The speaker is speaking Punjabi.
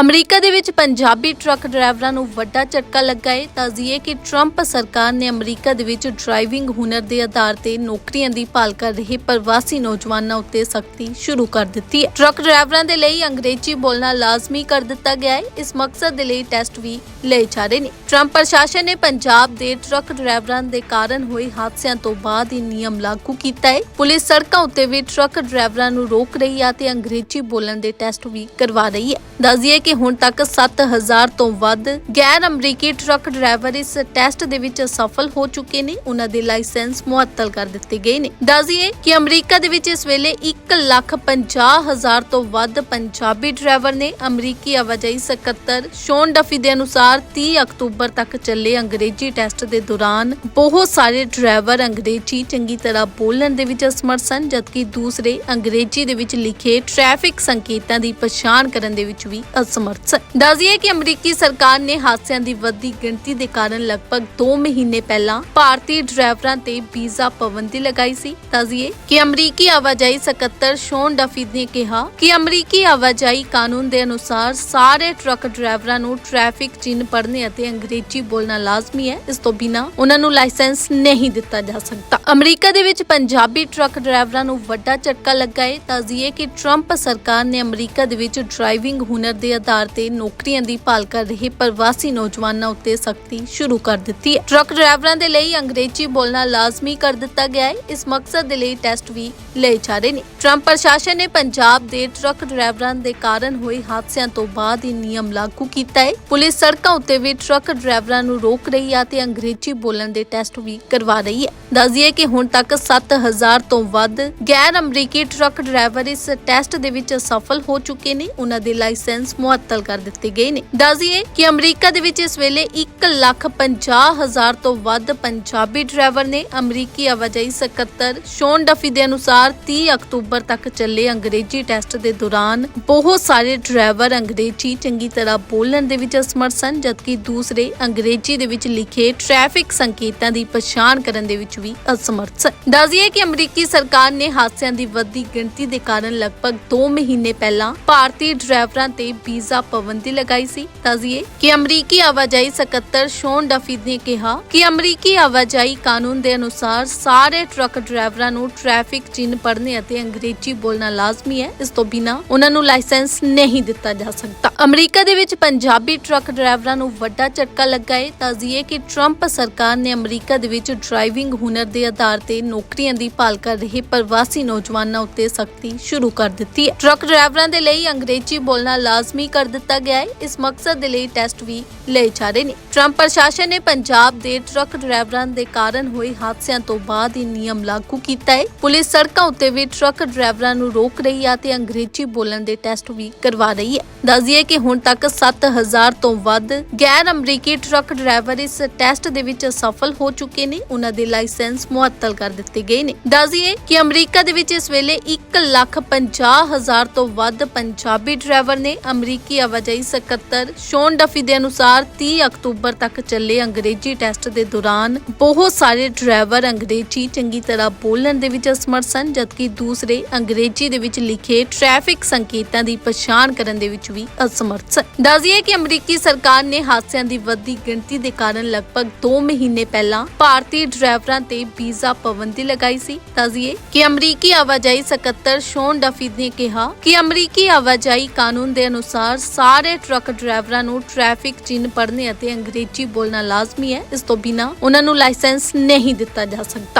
ਅਮਰੀਕਾ ਦੇ ਵਿੱਚ ਪੰਜਾਬੀ ਟਰੱਕ ਡਰਾਈਵਰਾਂ ਨੂੰ ਵੱਡਾ ਝਟਕਾ ਲੱਗਾ ਹੈ ਦੱਸਦੀਏ ਕਿ ਟਰੰਪ ਸਰਕਾਰ ਨੇ ਅਮਰੀਕਾ ਦੇ ਵਿੱਚ ਡਰਾਈਵਿੰਗ ਹੁਨਰ ਦੇ ਆਧਾਰ ਤੇ ਨੌਕਰੀਆਂ ਦੀ ਭਾਲ ਕਰ ਰਹੇ ਪ੍ਰਵਾਸੀ ਨੌਜਵਾਨਾਂ ਉੱਤੇ ਸਖਤੀ ਸ਼ੁਰੂ ਕਰ ਦਿੱਤੀ ਹੈ। ਟਰੱਕ ਡਰਾਈਵਰਾਂ ਦੇ ਲਈ ਅੰਗਰੇਜ਼ੀ ਬੋਲਣਾ ਲਾਜ਼ਮੀ ਕਰ ਦਿੱਤਾ ਗਿਆ ਹੈ ਇਸ ਮਕਸਦ ਦੇ ਲਈ ਟੈਸਟ ਵੀ ਲਏ ਜਾ ਰਹੇ ਨੇ। ਟਰੰਪ ਪ੍ਰਸ਼ਾਸਨ ਨੇ ਪੰਜਾਬ ਦੇ ਟਰੱਕ ਡਰਾਈਵਰਾਂ ਦੇ ਕਾਰਨ ਹੋਏ ਹਾਦਸਿਆਂ ਤੋਂ ਬਾਅਦ ਇਹ ਨਿਯਮ ਲਾਗੂ ਕੀਤਾ ਹੈ ਪੁਲਿਸ ਸੜਕਾਂ ਉੱਤੇ ਵੀ ਟਰੱਕ ਡਰਾਈਵਰਾਂ ਨੂੰ ਰੋਕ ਰਹੀ ਹੈ ਤੇ ਅੰਗਰੇਜ਼ੀ ਬੋਲਣ ਦੇ ਟੈਸਟ ਵੀ ਕਰਵਾ ਰਹੀ ਹੈ। ਦੱਸਦੀਏ ਕਿ ਹੁਣ ਤੱਕ 7000 ਤੋਂ ਵੱਧ ਗੈਰ ਅਮਰੀਕੀ ਟਰੱਕ ਡਰਾਈਵਰ ਇਸ ਟੈਸਟ ਦੇ ਵਿੱਚ ਸਫਲ ਹੋ ਚੁੱਕੇ ਨੇ। ਉਹਨਾਂ ਦੇ ਲਾਇਸੈਂਸ ਮੁਅੱਤਲ ਕਰ ਦਿੱਤੇ ਗਏ ਨੇ। ਦੱਸਦੀਏ ਕਿ ਅਮਰੀਕਾ ਦੇ ਵਿੱਚ ਇਸ ਵੇਲੇ 150000 ਤੋਂ ਵੱਧ ਪੰਜਾਬੀ ਡਰਾਈਵਰ ਨੇ ਅਮਰੀਕੀ ਆਵਾਜਾਈ ਸਕੱਤਰ ਸ਼ੋਨ ਡਫੀ ਦੇ ਅਨੁਸਾਰ 30 ਅਕਤੂਬਰ ਤੱਕ ਚੱਲੇ ਅੰਗਰੇਜ਼ੀ ਟੈਸਟ ਦੇ ਦੌਰਾਨ ਬਹੁਤ ਸਾਰੇ ਡਰਾਈਵਰ ਅੰਗਰੇਜ਼ੀ ਚੰਗੀ ਤਰ੍ਹਾਂ ਬੋਲਣ ਦੇ ਵਿੱਚ ਅਸਮਰਥ ਸਨ, ਜਦਕਿ ਦੂਸਰੇ ਅੰਗਰੇਜ਼ੀ ਦੇ ਵਿੱਚ ਲਿਖੇ ਟ੍ਰੈਫਿਕ ਸੰਕੇਤਾਂ ਦੀ ਪਛਾਣ ਕਰਨ ਦੇ ਵਿੱਚ ਵੀ ਅਸਮਰਥ ਸਨ ਦੱਸਦੀਏ ਕਿ ਅਮਰੀਕੀ ਸਰਕਾਰ ਨੇ ਹਾਦਸਿਆਂ ਦੀ ਵੱਧਦੀ ਗਿਣਤੀ ਦੇ ਕਾਰਨ ਲਗਭਗ 2 ਮਹੀਨੇ ਪਹਿਲਾਂ ਭਾਰਤੀ ਡਰਾਈਵਰਾਂ ਤੇ ਵੀਜ਼ਾ ਪਾਬੰਦੀ ਲਗਾਈ ਸੀ। ਦੱਸਦੀਏ ਕਿ ਅਮਰੀਕੀ ਆਵਾਜਾਈ ਸਕੱਤਰ ਸ਼ੋਨ ਡਫੀ ਨੇ ਕਿਹਾ ਕਿ ਅਮਰੀਕੀ ਆਵਾਜਾਈ ਕਾਨੂੰਨ ਦੇ ਅਨੁਸਾਰ ਸਾਰੇ ਟਰੱਕ ਡਰਾਈਵਰਾਂ ਨੂੰ ਟ੍ਰੈਫਿਕ ਚਿੰਨ੍ਹ ਪੜ੍ਹਨੇ ਅਤੇ ਅੰਗਰੇਜ਼ੀ ਬੋਲਣਾ ਲਾਜ਼ਮੀ ਹੈ। ਇਸ ਤੋਂ ਬਿਨਾਂ ਉਹਨਾਂ ਨੂੰ ਲਾਇਸੈਂਸ ਨਹੀਂ ਦਿੱਤਾ ਜਾ ਸਕਦਾ। ਅਮਰੀਕਾ ਦੇ ਵਿੱਚ ਪੰਜਾਬੀ ਟਰੱਕ ਡਰਾਈਵਰਾਂ ਨੂੰ ਵੱਡਾ ਝਟਕਾ ਲੱਗਾ ਹੈ। ਦੱਸਦੀਏ ਕਿ ਟਰੰਪ ਸਰਕਾਰ ਨੇ ਅਮਰੀਕਾ ਦੇ ਵਿੱਚ ਡਰਾਈਵਿੰਗ ਹੁਨਰ ਦੇ ਆਧਾਰ ਤੇ ਨੌਕਰੀਆਂ ਦੀ ਭਾਲ ਕਰ ਰਹੇ ਪ੍ਰਵਾਸੀ ਨੌਜਵਾਨਾਂ ਉੱਤੇ ਸਖਤੀ ਸ਼ੁਰੂ ਕਰ ਦਿੱਤੀ ਹੈ। ਟਰੱਕ ਡਰਾਈਵਰਾਂ ਦੇ ਲਈ ਅੰਗਰੇਜ਼ੀ ਬੋਲਣਾ ਲਾਜ਼ਮੀ ਕਰ ਦਿੱਤਾ ਗਿਆ ਹੈ। ਇਸ ਮਕਸਦ ਦੇ ਲਈ ਟੈਸਟ ਵੀ ਲਏ ਜਾ ਰਹੇ ਨੇ। ਟਰੰਪ ਪ੍ਰਸ਼ਾਸਨ ਨੇ ਪੰਜਾਬ ਦੇ ਟਰੱਕ ਡਰਾਈਵਰਾਂ ਦੇ ਕਾਰਨ ਹੋਏ ਹਾਦਸਿਆਂ ਤੋਂ ਬਾਅਦ ਇਹ ਨਿਯਮ ਲਾਗੂ ਕੀਤਾ ਹੈ। ਪੁਲਿਸ ਸੜਕਾਂ ਉੱਤੇ ਵੀ ਟਰੱਕ ਡਰਾਈਵਰਾਂ ਨੂੰ ਰੋਕ ਰਹੀ ਹੈ ਤੇ ਅੰਗਰੇਜ਼ੀ ਬੋਲਣ ਦੇ ਟੈਸਟ ਵੀ ਕਰਵਾ ਰਹੀ ਹੈ। ਦੱਸਦੀਏ ਕਿ ਹੁਣ ਤੱਕ 7000 ਤੋਂ ਵੱਧ ਗੈਰ ਅਮਰੀਕੀ ਟਰੱਕ ਡਰਾਈਵਰ ਇਸ ਟੈਸਟ ਦੇ ਵਿੱਚ ਸਫਲ ਹੋ ਚੁੱਕੇ ਨੇ। ਉਹਨਾਂ ਦੇ ਲਾਇਸੈਂਸ ਮੁਅੱਤਲ ਕਰ ਦਿੱਤੇ ਗਏ ਨੇ। ਦੱਸਦੀਏ ਕਿ ਅਮਰੀਕਾ ਦੇ ਵਿੱਚ ਇਸ ਵੇਲੇ 150000 ਤੋਂ ਵੱਧ ਪੰਜਾਬੀ ਡਰਾਈਵਰ ਨੇ ਅਮਰੀਕੀ ਆਵਾਜਾਈ ਸਕੱਤਰ ਸ਼ੋਨ ਡਫੀ ਦੇ ਅਨੁਸਾਰ 30 ਅਕਤੂਬਰ ਤੱਕ ਚੱਲੇ ਅੰਗਰੇਜ਼ੀ ਟੈਸਟ ਦੇ ਦੌਰਾਨ ਬਹੁਤ ਸਾਰੇ ਡਰਾਈਵਰ ਅੰਗਰੇਜ਼ੀ ਚੰਗੀ ਤਰ੍ਹਾਂ ਬੋਲਣ ਦੇ ਵਿੱਚ ਅਸਮਰਥ ਸਨ, ਜਦਕਿ ਦੂਸਰੇ ਅੰਗਰੇਜ਼ੀ ਦੇ ਵਿੱਚ ਲਿਖੇ ਟ੍ਰੈਫਿਕ ਸੰਕੇਤਾਂ ਦੀ ਪਛਾਣ ਕਰਨ ਦੇ ਵਿੱਚ ਵੀ ਅਸਮਰਥ ਸਨ। ਦੱਸਦੀਏ ਕਿ ਅਮਰੀਕੀ ਸਰਕਾਰ ਨੇ ਹਾਦਸਿਆਂ ਦੀ ਵੱਧਦੀ ਗਿਣਤੀ ਦੇ ਕਾਰਨ ਲਗਭਗ 2 ਮਹੀਨੇ ਪਹਿਲਾਂ ਭਾਰਤੀ ਡਰਾਈਵਰਾਂ ਤੇ ਵੀਜ਼ਾ ਪਾਬੰਦੀ ਲਗਾਈ ਸੀ। ਦੱਸਦੀਏ ਕਿ ਅਮਰੀਕੀ ਆਵਾਜਾਈ ਸਕੱਤਰ ਸ਼ੋਨ ਡਫੀ ਨੇ ਕਿਹਾ ਕਿ ਅਮਰੀਕੀ ਆਵਾਜਾਈ ਕਾਨੂੰਨ ਦੇ ਅਨੁਸਾਰ ਸਾਰੇ ਟਰੱਕ ਡਰਾਈਵਰਾਂ ਨੂੰ ਟ੍ਰੈਫਿਕ ਚਿੰਨ੍ਹ ਪੜ੍ਹਨੇ ਅਤੇ ਅੰਗਰੇਜ਼ੀ ਬੋਲਣਾ ਲਾਜ਼ਮੀ ਹੈ। ਇਸ ਤੋਂ ਬਿਨਾਂ ਉਹਨਾਂ ਨੂੰ ਲਾਇਸੈਂਸ ਨਹੀਂ ਦਿੱਤਾ ਜਾ ਸਕਦਾ। ਅਮਰੀਕਾ ਦੇ ਵਿੱਚ ਪੰਜਾਬੀ ਟਰੱਕ ਡਰਾਈਵਰਾਂ ਨੂੰ ਵੱਡਾ ਝਟਕਾ ਲੱਗਾ ਹੈ ਦੱਸਦੀਏ ਕਿ ਟਰੰਪ ਸਰਕਾਰ ਨੇ ਅਮਰੀਕਾ ਦੇ ਵਿੱਚ ਡਰਾਈਵਿੰਗ ਹੁਨਰ ਦੇ ਆਧਾਰ ਤੇ ਨੌਕਰੀਆਂ ਦੀ ਭਾਲ ਕਰ ਰਹੇ ਪ੍ਰਵਾਸੀ ਨੌਜਵਾਨਾਂ ਉੱਤੇ ਸਖਤੀ ਸ਼ੁਰੂ ਕਰ ਦਿੱਤੀ ਹੈ। ਟਰੱਕ ਡਰਾਈਵਰਾਂ ਦੇ ਲਈ ਅੰਗਰੇਜ਼ੀ ਬੋਲਣਾ ਲਾਜ਼ਮੀ ਕਰ ਦਿੱਤਾ ਗਿਆ ਹੈ ਇਸ ਮਕਸਦ ਦੇ ਲਈ ਟੈਸਟ ਵੀ ਲਏ ਜਾ ਰਹੇ ਨੇ। ਟਰੰਪ ਪ੍ਰਸ਼ਾਸਨ ਨੇ ਪੰਜਾਬ ਦੇ ਟਰੱਕ ਡਰਾਈਵਰਾਂ ਦੇ ਕਾਰਨ ਹੋਏ ਹਾਦਸਿਆਂ ਤੋਂ ਬਾਅਦ ਇਹ ਨਿਯਮ ਲਾਗੂ ਕੀਤਾ ਹੈ ਪੁਲਿਸ ਸੜਕਾਂ ਉੱਤੇ ਵੀ ਟਰੱਕ ਡਰਾਈਵਰਾਂ ਨੂੰ ਰੋਕ ਰਹੀ ਹੈ ਤੇ ਅੰਗਰੇਜ਼ੀ ਬੋਲਣ ਦੇ ਟੈਸਟ ਵੀ ਕਰਵਾ ਰਹੀ ਹੈ। ਦੱਸਦੀਏ ਕਿ ਹੁਣ ਤੱਕ 7000 ਤੋਂ ਵੱਧ ਗੈਰ ਅਮਰੀਕੀ ਟਰੱਕ ਡਰਾਈਵਰ ਇਸ ਟੈਸਟ ਦੇ ਵਿੱਚ ਸਫਲ ਹੋ ਚੁੱਕੇ ਨੇ। ਉਹਨਾਂ ਦੇ ਲਾਇਸੈਂਸ ਮੁਅੱਤਲ ਕਰ ਦਿੱਤੇ ਗਏ ਨੇ। ਦੱਸਦੀਏ ਕਿ ਅਮਰੀਕਾ ਦੇ ਵਿੱਚ ਇਸ ਵੇਲੇ 150000 ਤੋਂ ਵੱਧ ਪੰਜਾਬੀ ਡਰਾਈਵਰ ਨੇ ਅਮਰੀਕੀ ਆਵਾਜਾਈ ਸਕੱਤਰ ਸ਼ੋਨ ਡਫੀ ਦੇ ਅਨੁਸਾਰ 30 ਅਕਤੂਬਰ ਤੱਕ ਚੱਲੇ ਅੰਗਰੇਜ਼ੀ ਟੈਸਟ ਦੇ ਦੌਰਾਨ ਬਹੁਤ ਸਾਰੇ ਡਰਾਈਵਰ ਅੰਗਰੇਜ਼ੀ ਚੰਗੀ ਤਰ੍ਹਾਂ ਬੋਲਣ ਦੇ ਵਿੱਚ ਅਸਮਰਥ ਸਨ, ਜਦਕਿ ਦੂਸਰੇ ਅੰਗਰੇਜ਼ੀ ਦੇ ਵਿੱਚ ਲਿਖੇ ਟ੍ਰੈਫਿਕ ਸੰਕੇਤਾਂ ਦੀ ਪਛਾਣ ਕਰਨ ਦੇ ਵਿੱਚ ਵੀ ਅਸਮਰਥ ਸਨ ਕਿ ਅਮਰੀਕੀ ਸਰਕਾਰ ਨੇ ਹਾਦਸਿਆਂ ਦੀ ਵੱਧਦੀ ਗਿਣਤੀ ਦੇ ਕਾਰਨ ਲਗਭਗ 2 ਮਹੀਨੇ ਪਹਿਲਾਂ ਭਾਰਤੀ ਡਰਾਈਵਰਾਂ ਤੇ ਵੀਜ਼ਾ ਪਾਬੰਦੀ ਲਗਾਈ ਸੀ। ਦੱਸਦੀਏ ਕਿ ਅਮਰੀਕੀ ਆਵਾਜਾਈ ਸਕੱਤਰ ਸ਼ੋਨ ਡਫੀ ਨੇ ਕਿਹਾ ਕਿ ਅਮਰੀਕੀ ਆਵਾਜਾਈ ਕਾਨੂੰਨ ਦੇ ਅਨੁਸਾਰ ਸਾਰੇ ਟਰੱਕ ਡਰਾਈਵਰਾਂ ਨੂੰ ਟ੍ਰੈਫਿਕ ਚਿੰਨ੍ਹ ਪੜ੍ਹਨੇ ਅਤੇ ਅੰਗਰੇਜ਼ੀ ਬੋਲਣਾ ਲਾਜ਼ਮੀ ਹੈ। ਇਸ ਤੋਂ ਬਿਨਾ ਉਹਨਾਂ ਨੂੰ ਲਾਇਸੈਂਸ ਨਹੀਂ ਦਿੱਤਾ ਜਾ ਸਕਦਾ।